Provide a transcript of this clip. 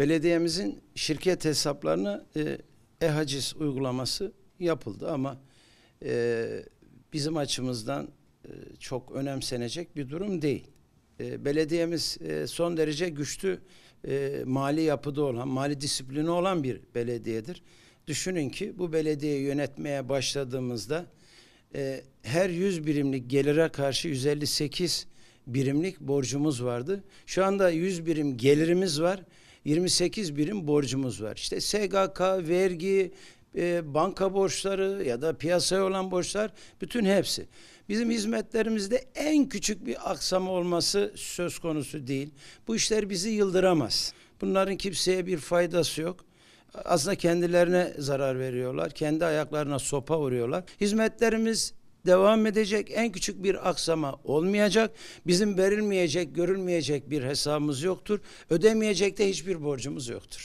Belediyemizin şirket hesaplarını e, e-haciz uygulaması yapıldı ama e, bizim açımızdan e, çok önemsenecek bir durum değil. E, belediyemiz e, son derece güçlü e, mali yapıda olan, mali disiplini olan bir belediyedir. Düşünün ki bu belediyeyi yönetmeye başladığımızda e, her 100 birimlik gelire karşı 158 birimlik borcumuz vardı. Şu anda 100 birim gelirimiz var. 28 birim borcumuz var. İşte SGK, vergi, e, banka borçları ya da piyasaya olan borçlar bütün hepsi. Bizim hizmetlerimizde en küçük bir aksama olması söz konusu değil. Bu işler bizi yıldıramaz. Bunların kimseye bir faydası yok. Aslında kendilerine zarar veriyorlar. Kendi ayaklarına sopa vuruyorlar. Hizmetlerimiz devam edecek. En küçük bir aksama olmayacak. Bizim verilmeyecek, görülmeyecek bir hesabımız yoktur. Ödemeyecek de hiçbir borcumuz yoktur.